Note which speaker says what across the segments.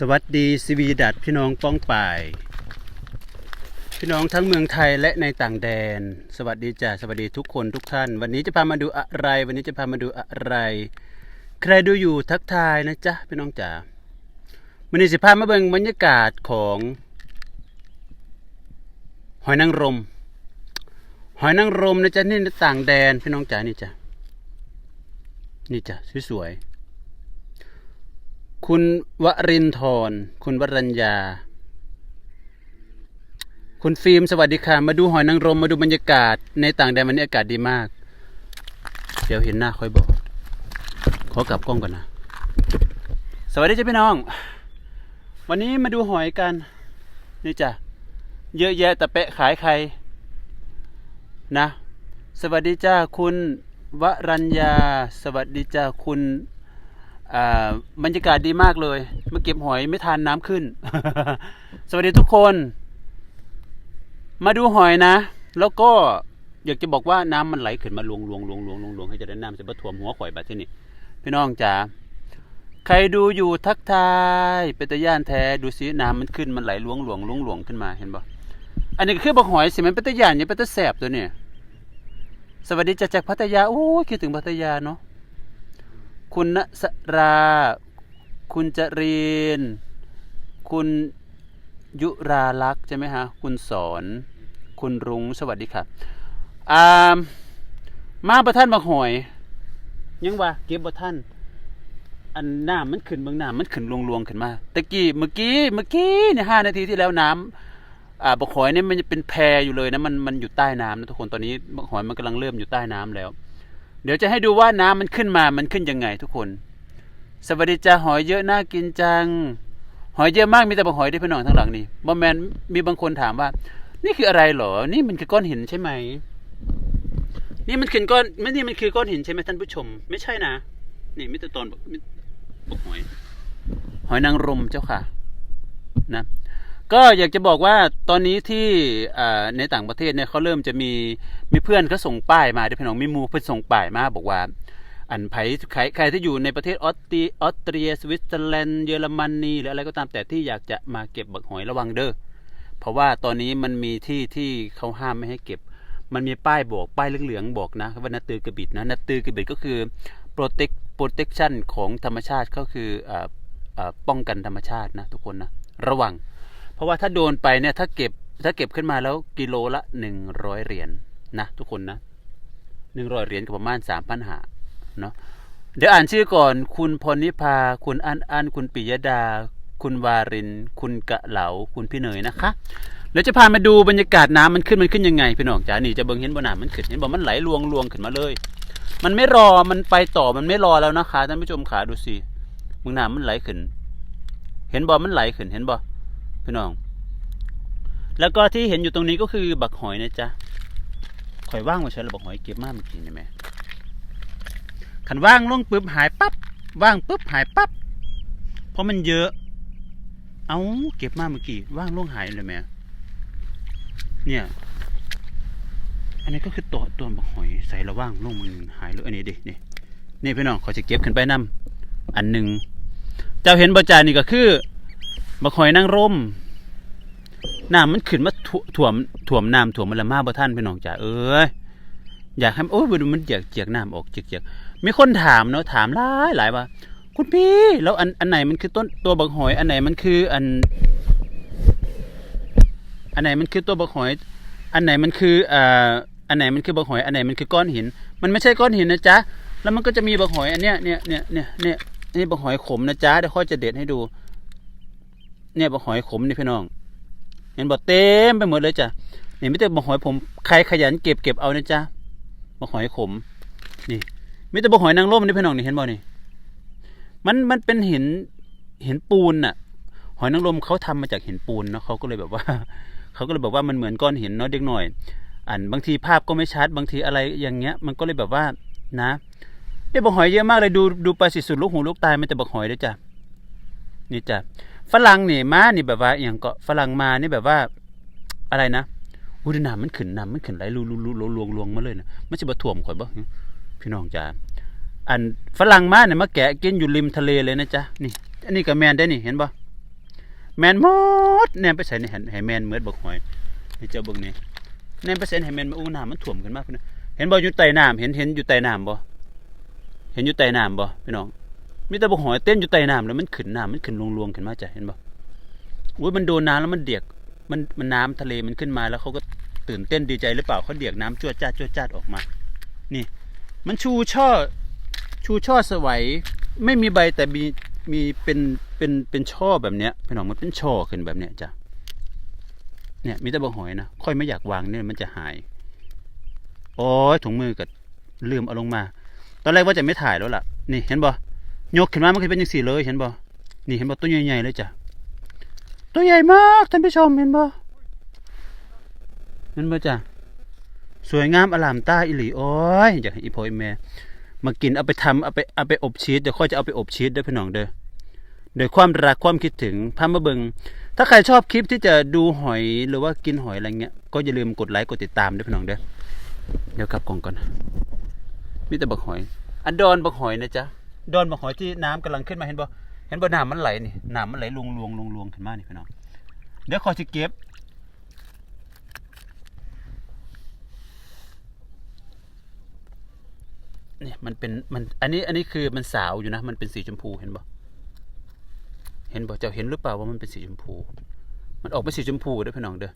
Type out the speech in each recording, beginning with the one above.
Speaker 1: สวัสดีสวีดัตพี่น้องป้องป่าย พี่น้องทั้งเมืองไทยและในต่างแดน สวัสดีจ้าสวัสดีทุกคนทุกท่าน วันนี้จะพามาดูอะไร วันนี้จะพามาดูอะไร ใครดูอยู่ทักทายนะจ๊ะพี่น้องจ๋าวันนี้จะพามาเบิ่งบรรยากาศของหอยนางรม หอยนางรมนะจ๊ะนี่ในต่างแดนพี่น้องจ๋านี่จ้ะนี่จ้ะสวยๆ คุณวรินทรคุณวรัญญา คุณฟิล์มสวัสดีค่ะ มาดูหอยนางรมมาดูบรรยากาศ ในต่างแดนวันนี้อากาศดีมาก เดี๋ยวเห็นหน้าค่อยบอก ขอกลับกล้องก่อนนะ สวัสดีจ้าพี่น้อง วันนี้มาดูหอยกัน นี่จ้ะ เยอะแยะแต่เปะขายใคร นะ สวัสดีจ้าคุณวรัญญา สวัสดีจ้าคุณ บรรยากาศดีมากเลยมาเก็บหอยไม่ทานน้ำขึ้น สวัสดีทุกคน มาดูหอยนะ แล้วก็อยากจะบอกว่าน้ำมันไหลขึ้นมาลวงลวงลวงลวงลวงลวงให้จะได้น้ำจะมาท่วมหัวข่อยแบบที่นี่พี่น้องจ๋าใครดูอยู่ทักทายเป็นตะย่านแท้ดูสิน้ำมันขึ้นมันไหลลวงลวงลวงลวงขึ้นมาเห็นบ่อันนี้คือบักหอยสิมันเป็นตะย่านเนี่ยเป็นตะแสบตัวเนี่ยสวัสดีจากจากพัทยาโอ้คิดถึงพัทยาเนาะ คุณณสรา คุณจรีน คุณยุราลักษ์ใช่ไหมฮะ คุณสอน คุณรุ้ง สวัสดีครับอ่ามาประท่านมาหอย ยังว่าเก็บประท่าน อันน้ำมันขึ้นเมืองน้ำมันขึ้นลวงลวงๆขึ้นมาตะกี้เมื่อกี้เมื่อกี้เนี่ยห้านาทีที่แล้วน้ำอ่าบกหอยเนี่ยมันจะเป็นแพอยู่เลยนะมันมันอยู่ใต้น้ำนะทุกคนตอนนี้บกหอยมันกำลังเริ่มอยู่ใต้น้ำแล้ว เดี๋ยวจะให้ดูว่าน้ำมันขึ้นมา มันขึ้นยังไงทุกคน สวัสดีจ้าหอยเยอะน่ากินจัง หอยเยอะมากมีแต่บางหอยที่พี่น้องทั้งหลังนี่บอมแมนมีบางคนถามว่า นี่คืออะไรหรอ นี่มันคือก้อนหินใช่ไหม นี่มันคือก้อนไม่นี่มันคือก้อนหินใช่ไหมท่านผู้ชม ไม่ใช่นะ นี่มิตรตอนบอกมิตรบอกหอย หอยนางรมเจ้าค่ะ นะ ก็อยากจะบอกว่าตอนนี้ที่ในต่างประเทศเนี่ยเขาเริ่มจะมีมีเพื่อนเขาส่งป้ายมาด้วยพี่น้องมีมูเพื่อนส่งป้ายมาบอกว่า อันไผใครใครที่อยู่ในประเทศออสตรีออสเตรียสวิตเซอร์แลนด์เยอรมนีหรืออะไรก็ตามแต่ที่อยากจะมาเก็บบักหอยระวังเด้อเพราะว่าตอนนี้มันมีที่ที่เขาห้ามไม่ให้เก็บ มันมีป้ายบอกป้ายเหลืองๆบอกนะว่านาตือกระบิดนะนาตือกระบิดก็คือ protect protection ของธรรมชาติก็คือออป้องกันธรรมชาตินะทุกคนนะระวัง เพราะว่าถ้าโดนไปเนี่ยถ้าเก็บถ้าเก็บขึ้นมาแล้วกิโลละหนึ่งร้อยเหรียญนะทุกคนนะหนึ่งร้อยเหรียญก็ประมาณสามพันหาเนาะเดี๋ยวอ่านชื่อก่อน คุณพรนิพา คุณอันอันคุณปิยดา คุณวาริน คุณกะเหลา คุณพี่เนยนะคะแล้วจะพามาดูบรรยากาศน้ำมันขึ้นมันขึ้นยังไงพี่น้องจ๋านี่จะเบิ่งเห็นบ่น้ำมันขึ้นเห็นบ่มันไหลลวงลวงขึ้นมาเลย มันไม่รอมันไปต่อมันไม่รอแล้วนะคะท่านผู้ชมขาดูสิมึงน้ำมันไหลขึ้น เห็นบ่มันไหลขึ้นเห็นบ่ พี่น้อง แล้วก็ที่เห็นอยู่ตรงนี้ก็คือบักหอยนะจ๊ะข่อยว่างมาใช้ระบักหอยเก็บมากเมื่อกี้นี่แม่ขันว่างลงปุ๊บหายปั๊บว่างปุ๊บหายปั๊บเพราะมันเยอะ เอาเก็บมากเมื่อกี้ว่างลงหายเลยแม่เนี่ย อันนี้ก็คือตัวตัวบักหอยใส่ระว่างลงมันหายเลยอันนี้ดินี่นี่พี่น้องขอจะเก็บขึ้นไปนํอันหนึ่งเจ้าเห็นบ่จานี่ก็คือ บักหอยนางร่มน้ำมันขึ้นมาถ่วถ่วมถ่วมน้ำถ่วมมันละมาบ่ท่านพี่น้องจ๋าเอ้ยอยากให้โอ้ยดูมันเจียกเจียกน้ำออกเจียกเจียกมีคนถามเนาะถามหลายหลายว่า คุณพี่ แล้วอันอันไหนมันคือต้นตัวบักหอย อันไหนมันคืออัน อันไหนมันคือตัวบักหอย อันไหนมันคืออ่าอันไหนมันคือบักหอย อันไหนมันคือก้อนหิน มันไม่ใช่ก้อนหินนะจ๊ะแล้วมันก็จะมีบักหอยอันเนี้ยเนี่ยเนี่ยเนี่ยเนี่ยนี่บักหอยขมนะจ๊ะเดี๋ยวค่อยจะเด็ดให้ดู เนี่ยบักหอยขมนี่พี่น้องเห็นบ่เต็มไปหมดเลยจ้ะนี่ไม่แต่บักหอยผมใครขยันเก็บเก็บเอานะจ๊ะบักหอยขม นี่ไม่แต่บักหอยนางรมนี่พี่น้องนี่เห็นบ่นี่ มันมันเป็นหินหินปูนน่ะ หอยนางรมเขาทำมาจากหินปูนเนาะเขาก็เลยแบบว่า เขาก็เลยบอกว่ามันเหมือนก้อนหินเนาะเด็กหน่อยอันบางทีภาพก็ไม่ชัดบางทีอะไรอย่างเงี้ย มันก็เลยแบบว่านะเนี่ยบักหอยเยอะมากเลยดูดูไปสิสุดลูกหูลูกตายมันแต่บักหอยด้วยจ้ะนี่จ้ะ ฝรั่งนี่มานี่แบบว่าอย่างก็ฝรั่งมานี่แบบว่าอะไรนะอุ้ยน้ำมันขึ้นน้ำมันขึ้นไหลลูลูลูลวงลวงมาเลยนะมันจะมาถ่วมข่อยบ่พี่น้องจ๋าอันฝรั่งมาเนี่ยมาแกะกินอยู่ริมทะเลเลยนะจ๊ะนี่ อันนี้ก็แมนได้นี่เห็นบ่แมนหมดแนมไปใส่ในหันให้แมนเหมือนบักหอยให้เจ้าบิ่งนี่แนมไปใส่ให้แมนมาอู้น้ำมันท่วมขึ้นมาพี่น้องเห็นบ่อยู่ใต้น้ำเห็นเห็นอยู่ใต้น้ำบ่เห็นอยู่ใต้น้ำบ่พี่น้อง มีแต่บกหอยเต้นอยู่ใต้น้ำแล้วมันขึ้นน้ำมันขึ้นลวงๆขึ้นมาจ้ะเห็นบ่อุ้ยมันโดนน้ำแล้วมันเดียก มันมันน้ำทะเลมันขึ้นมาแล้วเขาก็ตื่นเต้นดีใจหรือเปล่าเขาเดียกน้ำจวดจ้าจวดจ้าดออกมา นี่ มันชูช่อ ชูช่อสวัยไม่มีใบแต่มีมีเป็นเป็นเป็นช่อแบบเนี้ยพี่น้องมันเป็นช่อขึ้นแบบเนี้ยจ้ะเนี่ยมีแต่บะหอยนะค่อยไม่อยากวางเนี่ยมันจะหายโอ้ยถุงมือกับลืมเอาลงมา ตอนแรกว่าจะไม่ถ่ายแล้วล่ะ นี่เห็นบ่ ยกขึ้นมามันก็เป็นอย่างสี่เลยเห็นบ่นี่เห็นบ่ตัวใหญ่ๆเลยจ้ะตัวใหญ่มากท่านผู้ชมเห็นบ่เห็นบ่จ้ะสวยงามอลามตาอิหลีโอ้ยอยากให้อีพ่ออีแม่มากินเอาไปทำเอาไปเอาไปอบชีสเดี๋ยวค่อยจะเอาไปอบชีสด้อพี่น้องเด้อโดยความรักความคิดถึงพามาเบิงถ้าใครชอบคลิปที่จะดูหอยหรือว่ากินหอยอะไรเงี้ยก็อย่าลืมกดไลค์กดติดตามด้วยพี่น้องเด้อเดี๋ยวกลับกล่องก่อนมีแต่บักหอย อันดอนบักหอยนะจ๊ะ ดอนบักหอยที่น้ำกำลังขึ้นมาเห็นบ่เห็นบ่น้ำมันไหลนี่น้ำมันไหลลวงลวงลวงลวงขึ้นมานี่พี่น้องเดี๋ยวขอจะเก็บเนี่ยมันเป็นมันอันนี้อันนี้คือมันสาวอยู่นะ มันเป็นสีชมพูเห็นบ่เห็นบ่เจ้าเห็นหรือเปล่าว่ามันเป็นสีชมพู มันออกเป็นสีชมพูเด้อพี่น้องเด้อ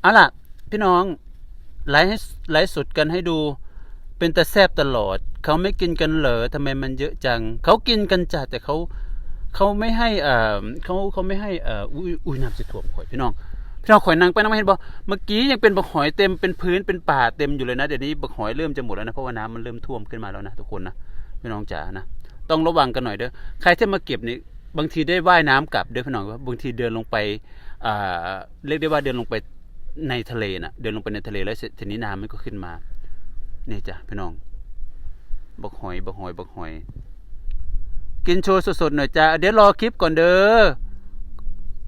Speaker 1: เอาล่ะ พี่น้องไลฟ์ให้ไลฟ์สดกันให้ดู เป็นแต่แซบตลอด เขาไม่กินกันเหรอทำไมมันเยอะจัง เขากินกันจ้ะแต่เขาเขาไม่ให้เอ่อเขาเขาไม่ให้เอ่ออุ้ยอุ้ยน้ำสิท่วมข่อยพี่น้องพี่น้องข่อยนางไปน้ำไม่เห็นบ่เมื่อกี้ยังเป็นบักหอยเต็มเป็นพื้นเป็นป่าเต็มอยู่เลยนะเดี๋ยวนี้บักหอยเริ่มจะหมดแล้วนะเพราะว่าน้ำมันเริ่มท่วมขึ้นมาแล้วนะทุกคนนะพี่น้องจ๋านะต้องระวังกันหน่อยเด้อใครที่มาเก็บนี่บางทีได้ว่ายน้ำกลับเด้อพี่น้องว่าบางทีเดินลงไปอ่าเรียกได้ว่าเดินลงไปในทะเลนะเดินลงไปในทะเลแล้วสร็จทีนี้น้ำมันก็ขึ้นมา นี่จ้ะพี่น้องบักหอยบักหอยบักหอย กินโชว์สดๆหน่อยจ้าเดี๋ยวรอคลิปก่อนเด้อ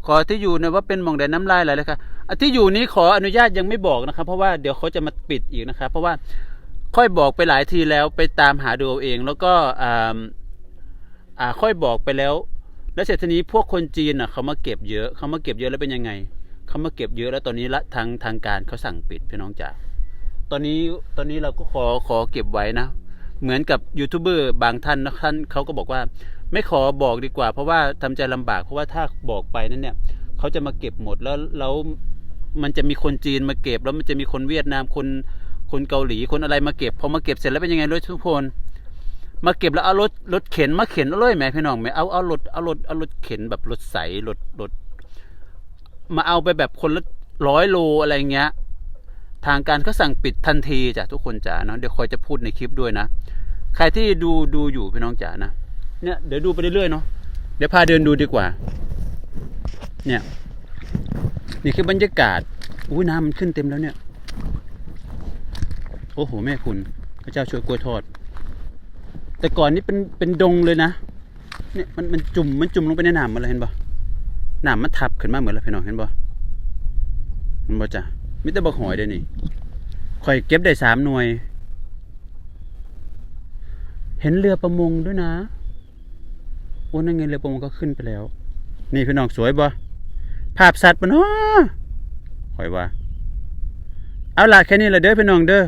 Speaker 1: ขอที่อยู่นะว่าเป็นหมองแดนน้ำลายอะไรเลยค่ะที่อยู่นี้ขออนุญาตยังไม่บอกนะครับ เพราะว่าเดี๋ยวเขาจะมาปิดอีกนะครับ เพราะว่าค่อยบอกไปหลายทีแล้วไปตามหาดูเอาเอง แล้วก็อ่าอ่าค่อยบอกไปแล้ว แล้วเสร็จทีนี้พวกคนจีนอะเขามาเก็บเยอะเขามาเก็บเยอะแล้วเป็นยังไงเขามาเก็บเยอะแล้วตอนนี้ละทางทางการเขาสั่งปิดพี่น้องจ๋า อนนี้ตอนนี้เราก็ขอขอเก็บไว้นะ เหมือนกับยูทูบเบอร์บางท่านนะท่านเขาก็บอกว่าไม่ขอบอกดีกว่า เพราะว่าทำใจลำบากเพราะว่าถ้าบอกไปนั้นเนี่ยเขาจะมาเก็บหมดแล้วแล้วมันจะมีคนจีนมาเก็บ แล้วมันจะมีคนเวียดนามคนคนเกาหลีคนอะไรมาเก็บพอมาเก็บเสร็จแล้วเป็นยังไงรถทุกคนมาเก็บแล้วเอารถรถเข็นมาเข็นเอาเลยแหมพี่น้องแหมเอาเอารถเอารถเอารถเข็นแบบรถใสรถรถมาเอาไปแบบคนละร้อยโลอะไรเงี้ย ทางการเขาสั่งปิดทันทีจ้ะทุกคนจ๋าเนาะเดี๋ยวคอยจะพูดในคลิปด้วยนะ ใครที่ดูดูอยู่พี่น้องจ๋านะเนี่ยเดี๋ยวดูไปเรื่อยๆเนาะเดี๋ยวพาเดินดูดีกว่า เนี่ยนี่คือบรรยากาศอุ้ยน้ำมันขึ้นเต็มแล้วเนี่ย โอ้โหแม่คุณพระเจ้าช่วยกล้วทอด แต่ก่อนนี้เป็นเป็นดงเลยนะเนี่ยมันมันจุ่มมันจุ่มลงไปในน้ำหมดเลยเห็นปะน้ำมันทับขึ้นมาเหมือนแล้วพี่น้องเห็นปะมันบ่จ้ะ มิตรบักหอยเด้นี่ข่อยเก็บได้สามหน่วย เห็นเรือประมงด้วยนะโอ้นั่นไงเรือประมงก็ขึ้นไปแล้ว นี่พี่น้องสวยบ่ภาพสัตว์ปะเนาะคอยว่า เอาละแค่นี้ละเด้อพี่น้องเด้อ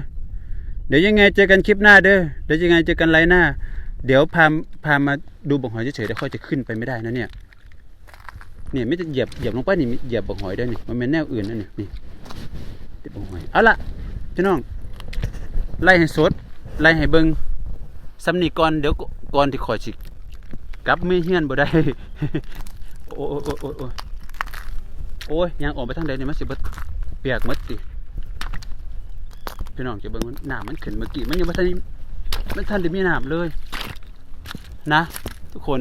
Speaker 1: เดี๋ยวยังไงเจอกันคลิปหน้าเด้อ เดี๋ยวยังไงเจอกันไลน์หน้า เดี๋ยวพาพามาดูบกหอยเฉยๆเดี๋ยวค่อยจะขึ้นไปไม่ได้นะเนี่ยเนี่ยไม่จะเหยียบเหยียบลงไปนี่เหยียบบกหอยได้นี่มันเป็นแนวอื่นนะนี่นี่ เอาละพี่น้องไล่ให้สดไล่ให้เบิงสำนีก่อนเดี๋ยวก่อนที่ขอยสิกกลับไม่เฮียนบ่ได้ โอ้ยโอ้ยโอ้ยโอ้ยโอ้ยยางออกไปทางใดเนี่ยมันสิบเปียกหมดติพี่น้องจะเบิ่งมันน้ำมันขึ้นเมื่อกี้มันยังบ่ทันไมันทันได้มีน้ำเลย นะ ทุกคน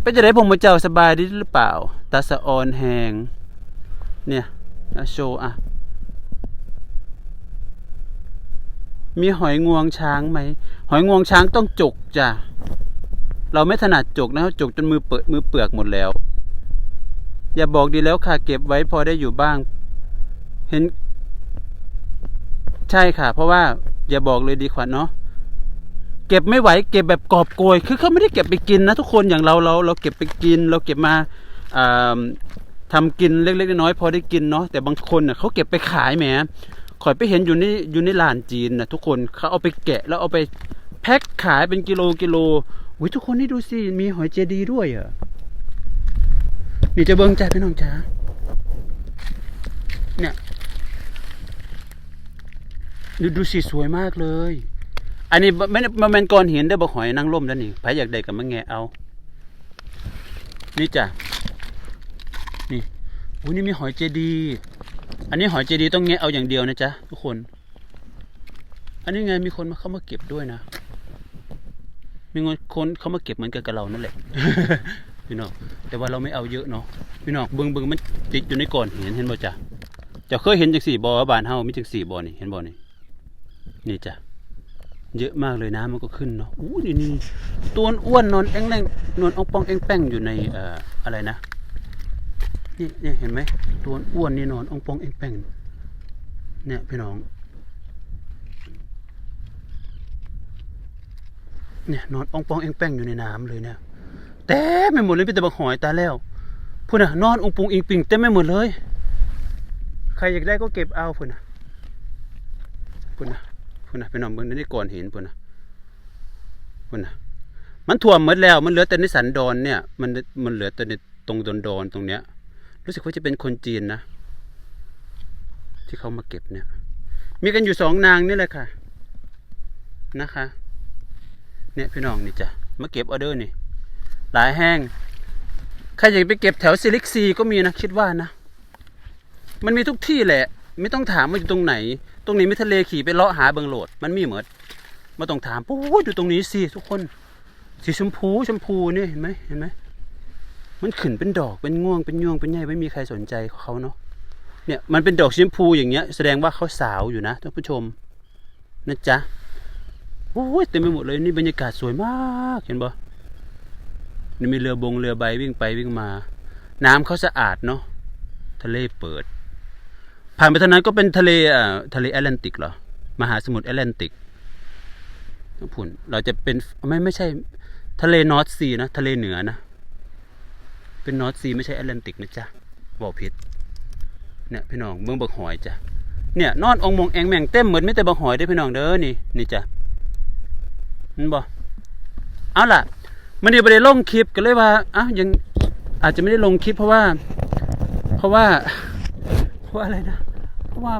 Speaker 1: เป็นจะได้ผมมาเจ้าสบายดีหรือเปล่าตาสะออนแหงเนี่ยโชว์อะ มีหอยงวงช้างไหม หอยงวงช้างต้องจกจ้ะ เราไม่ถนัดจกนะครับจกจนมือเปิดมือเปลือกหมดแล้ว อย่าบอกดีแล้วค่ะเก็บไว้พอได้อยู่บ้าง เห็น ใช่ค่ะ เพราะว่า อย่าบอกเลยดีกว่าเนาะเก็บไม่ไหวเก็บแบบกอบโกย คือเขาไม่ได้เก็บไปกินนะทุกคนอย่างเราเรา เราเก็บไปกิน เราเก็บมาอ่าทำกินเล็กๆน้อยๆพอได้กินเนาะแต่บางคนเน่ะเขาเก็บไปขายแหม ข่อยไปเห็นอยู่ในอยู่ในร้านจีนนะทุกคนเขาเอาไปแกะแล้วเอาไปแพ็คขายเป็นกิโลกิโลอุ้ยทุกคนนี่ดูสิมีหอยเจดีด้วยเหรอนี่จะเบิ้งใจพี่น้องจ้าเนี่ยดูดูสิสวยมากเลย อันนี้ไม่ไมันเป็นก้อนหินได้บอบ่หอยนางร่มแล้วนี่ใครอยากได้กับมาแงเอา นี่จ้ะนี่อุ้ยนี่มีหอยเจดี อันนี้หอยเจดีต้องแงะเอาอย่างเดียวนะจ๊ะทุกคน อันนี้ไงมีคนมาเข้ามาเก็บด้วยนะ มีคนเข้ามาเก็บเหมือนกันกับเรานั่นแหละ พี่น้อง แต่ว่าเราไม่เอาเยอะเนาะ พี่น้องเบิงเบิงมันติดอยู่ในก้อนเหินเห็นบ่จ๊ะจะเคยเห็นจังสี่บ่บ้านเฮามีจังสี่บ่นี่เห็นบ่นี่นี่จ้ะเยอะมากเลยนะมันก็ขึ้นเนาะอู้นี่นี่ตัวอ้วนนอนแองแรงนอนอองปองแองแป้งอยู่ในเอ่ออะไรนะ นี่เนี่ยเห็นไหมตัวอ้วนนี่นอนองปองแองแป้งเนี่ยพี่น้อง เนี่ยนอนองปองแองแป้งอยู่ในน้ำเลยเนี่ยเต็มไปหมดเลยพี่แตะบักหอยตายแล้วพุ่นน่ะนอนองปุงเองปิงเต็มไปหมดเลย ใครอยากได้ก็เก็บเอาพุ่นน่ะพุ่นน่ะพุ่นนะพี่น้องเบิ่งนี่ก่อนเห็นพุ่นนะพุ่นนะมันท่วมหมดแล้ว มันเหลือแต่ในสันดอนเนี่ย มันมันเหลือแต่ในตรงดอนดอนตรงเนี้ย รู้สึกว่าจะเป็นคนจีนนะ ที่เขามาเก็บเนี่ย มีกันอยู่สองนางนี่แหละค่ะ นะคะ เนี่ยพี่น้องนี่จ้ะมาเก็บออเดอร์นี่ หลายแห้งใครอยากไปเก็บแถวซิลิกซีก็มีนะ คิดว่านะ มันมีทุกที่แหละ ไม่ต้องถามว่าอยู่ตรงไหน ตรงนี้มีทะเลขี่ไปเลาะหาเบิงโหลด มันมีเหมือดมาต้องถามปู๊ดดูตรงนี้สิทุกคน สีชมพูชมพูนี่เห็นไหมเห็นไหม มันขึ้นเป็นดอกเป็นง่วงเป็นยวงเป็นใยไม่มีใครสนใจเขาเนาะเนี่ยมันเป็นดอกชมพูอย่างเงี้ย แสดงว่าเขาสาวอยู่นะท่านผู้ชมนะจ๊ะโอ้ยเต็มไปหมดเลยนี่บรรยากาศสวยมากเห็นบ่นี่มีเรือบงเรือใบวิ่งไปวิ่งมา น้ำเขาสะอาดเนาะทะเลเปิด ผ่านไปทางนั้นก็เป็นทะเลอ่าทะเลแอตแลนติกเหรอมหาสมุทรแอตแลนติกผุ่นเราจะเป็นไม่ไม่ใช่ทะเลนอร์ทซีนะทะเลเหนือนะ เป็นนอร์ทซีไม่ใช่แอตแลนติกนะจ๊ะบอกผิดเนี่ยพี่น้องเมืองบักหอยจ้ะเนี่ยนอนองมงแองแมงเต็มเหมือนไม่แต่บักหอยได้พี่น้องเด้อนี่นี่จ้ะนั่นบ่เอาล่ะมันนี่ไปได้ลงคลิปก็เลยว่าอ้าวยังอาจจะไม่ได้ลงคลิปเพราะว่า เพราะว่า เพราะอะไรนะ เพราะว่า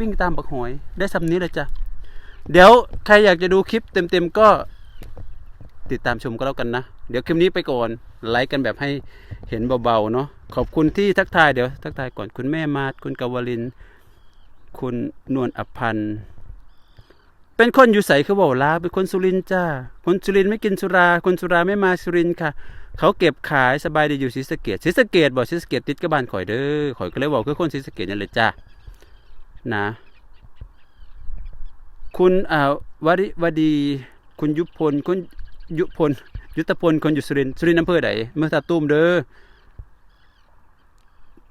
Speaker 1: วิ่งตามบักหอย ได้สำนี้เลยจ้ะเดี๋ยวใครอยากจะดูคลิปเต็มๆก็ติดตามชมก็แล้วกันนะ เดี๋ยวคลิปนี้ไปก่อนไลค์กันแบบให้เห็นเบาๆเนาะขอบคุณที่ทักทายเดี๋ยวทักทายก่อนคุณแม่มาดคุณกาวลิน คุณนวลอภันเป็นคนอยู่ใสคือบอกลาเป็นคนสุรินจ้าคนสุรินไม่กินสุรา คนสุราไม่มาสุรินค่ะ เขาเก็บขายสบายดีอยู่ศรีสะเกดศรีสะเกดบอกศรีสะเกดติดกับบ้านข่อยเด้อข่อยก็เลยบอกคือคนศรีสะเกดนั่นเลยจ้านะ คุณอ่าวริวดี คุณยุพลคุณยุพล ยุทธพลคนอยู่สุรินทร์สุรินทร์อำเภอไหนเมืองตาตุ้มเด้อ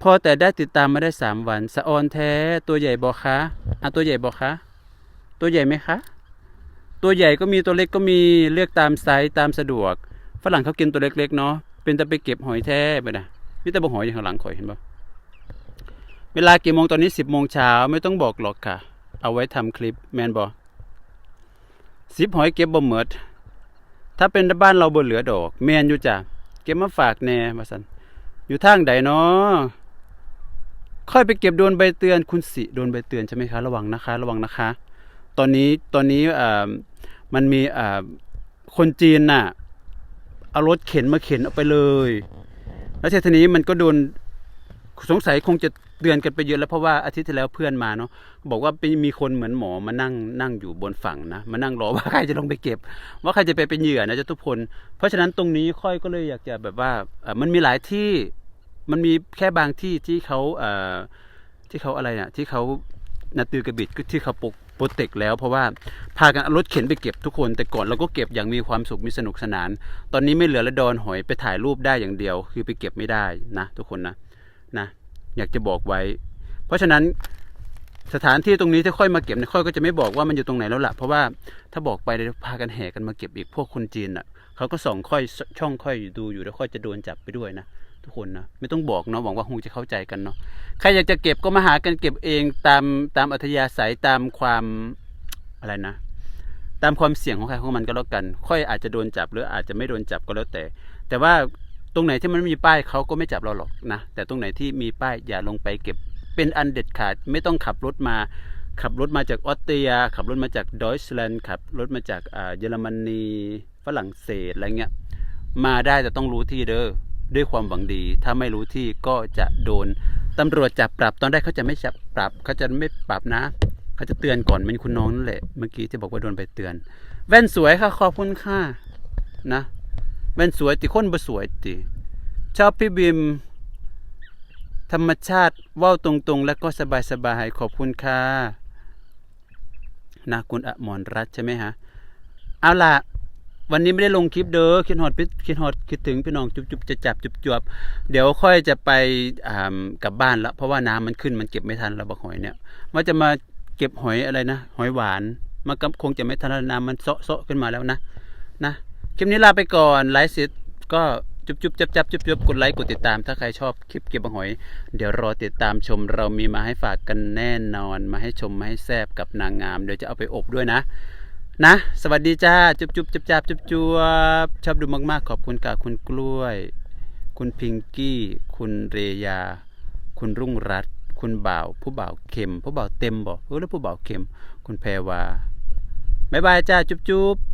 Speaker 1: พอแต่ได้ติดตามมาได้สามวันสะออนแท้ตัวใหญ่บอกคะอะตัวใหญ่บอกคะตัวใหญ่ไหมคะ ตัวใหญ่ก็มีตัวเล็กก็มีเลือกตามไซส์ตามสะดวก ฝรั่งเขากินตัวเล็กๆเนาะเป็นแต่ไปเก็บหอยแท้ไปนะมีแต่บกหอยอยู่ข้างหลังข่อยเห็นปะเวลากี่โมงตอนนี้สิบโมงเช้าไม่ต้องบอกหรอกค่ะ เอาไว้ทำคลิปแมนบอสิบหอยเก็บบ่เหมิด ถ้าเป็นบ้านเราบ่เหลือดอก แมนอยู่จ้ะเก็บมาฝากแน่มาสันอยู่ทางใดเนาะค่อยไปเก็บโดนใบเตือนคุณสิโดนใบเตือนใช่ไหมคะ ระวังนะคะ ระวังนะคะ ตอนนี้ตอนนี้อ่ามันมีอ่าคนจีนน่ะเอารถเข็นมาเข็นเอาไปเลย แล้วทีนี้มันก็โดน สงสัยคงจะเตือนกันไปเยอะแล้วเพราะว่าอาทิตย์ที่แล้วเพื่อนมาเนาะบอกว่าเป็นมีคนเหมือนหมอมานั่งนั่งอยู่บนฝั่งนะมานั่งรอว่าใครจะลงไปเก็บ ว่าใครจะไปเป็นเหยื่อนะจะทุกคน เพราะฉะนั้นตรงนี้ค่อยก็เลยอยากจะแบบว่ามันมีหลายที่มันมีแค่บางที่ที่เขาที่เขาอะไรเนี่ยที่เขานาตือกระบิดที่เขาปกโปรเทคแล้วเพราะว่าพากันรถเข็นไปเก็บทุกคน แต่ก่อนเราก็เก็บอย่างมีความสุขมีสนุกสนาน ตอนนี้ไม่เหลือและดอนหอยไปถ่ายรูปได้อย่างเดียว คือไปเก็บไม่ได้นะ ทุกคนนะ นะอยากจะบอกไว้ เพราะฉะนั้นสถานที่ตรงนี้ที่ค่อยมาเก็บเนี่ยค่อยก็จะไม่บอกว่ามันอยู่ตรงไหนแล้วล่ะ เพราะว่าถ้าบอกไปเดี๋ยวพากันแห่กันมาเก็บอีกพวกคนจีนอะเขเขาก็ส่องค่อยช่องค่อยดูอยู่แล้วค่อยจะโดนจับไปด้วยนะทุกคนนะไม่ต้องบอกเนาะหวังว่าคงจะเข้าใจกันเนาะใครอยากจะเก็บก็มาหากันเก็บเองตามตามอัธยาศัยตามความอะไรนะ ตามความเสี่ยงของใครของมันก็แล้วกัน ค่อยอาจจะโดนจับหรืออาจจะไม่โดนจับก็แล้วแต่ แต่ว่า ตรงไหนที่มันไม่มีป้ายเขาก็ไม่จับเราหรอกนะ แต่ตรงไหนที่มีป้ายอย่าลงไปเก็บ เป็นอันเด็ดขาดไม่ต้องขับรถมา ขับรถมาจากออสเตรีย ขับรถมาจากดอยส์แลนด์ขับรถมาจากเยอรมนีฝรั่งเศสอะไรเงี้ยมาได้แต่ต้องรู้ที่เด้อด้วยความหวังดี ถ้าไม่รู้ที่ก็จะโดนตำรวจจับปรับตอนแรกเขาจะไม่จับปรับเขาจะไม่ปรับนะเขาจะเตือนก่อนเหมันคุณน้องนั่นแหละเมื่อกี้ที่บอกว่าโดนไปเตือน แว่นสวยค่ะขอบคุณค่ะนะ แว่นสวยติคนบ่สวยติชอบพี่บิม ธรรมชาติเว้าตรงๆ แล้วก็สบายๆขอบคุณค่ะนะคุณอมรรัตใช่ไหมฮะ เอาล่ะ วันนี้ไม่ได้ลงคลิปเด้อคิดฮอดพี่คิดฮอดคิดถึงพี่น้องจุบจุบจะจับจุบจวบเดี๋ยวค่อยจะไปกลับบ้านละเพราะว่าน้ำมันขึ้นมันเก็บไม่ทันแล้วบักหอยเนี่ยว่าจะมาเก็บหอยอะไรนะ หอยหวาน มันก็คงจะไม่ทันแล้วน้ำมันเซาะเซาะขึ้นมาแล้วนะนะ ลิปนี้ลาไปก่อนไลฟ์สิก็จุบจุบจับจับจุบจุบกดไลค์กดติดตาม ถ้าใครชอบคลิปเก็บบักหอย เดี๋ยวรอติดตามชมเรามีมาให้ฝากกันแน่นอน มาให้ชมมาให้แซบกับนางงาม เดี๋ยวจะเอาไปอบด้วยนะ นะ สวัสดีจ้า จุบจุบจับจับจุบจวบชอบดูมากๆ ขอบคุณกาคุณกล้วย คุณพิงกี้ คุณเรยา คุณรุ่งรัตน์คุณบ่าว ผู้บ่าวเข็ม ผู้บ่าวเต็มบอกเออแล้วผู้บ่าวเข็ม คุณแพรวาบ๊ายบายจ้าจุบจุบ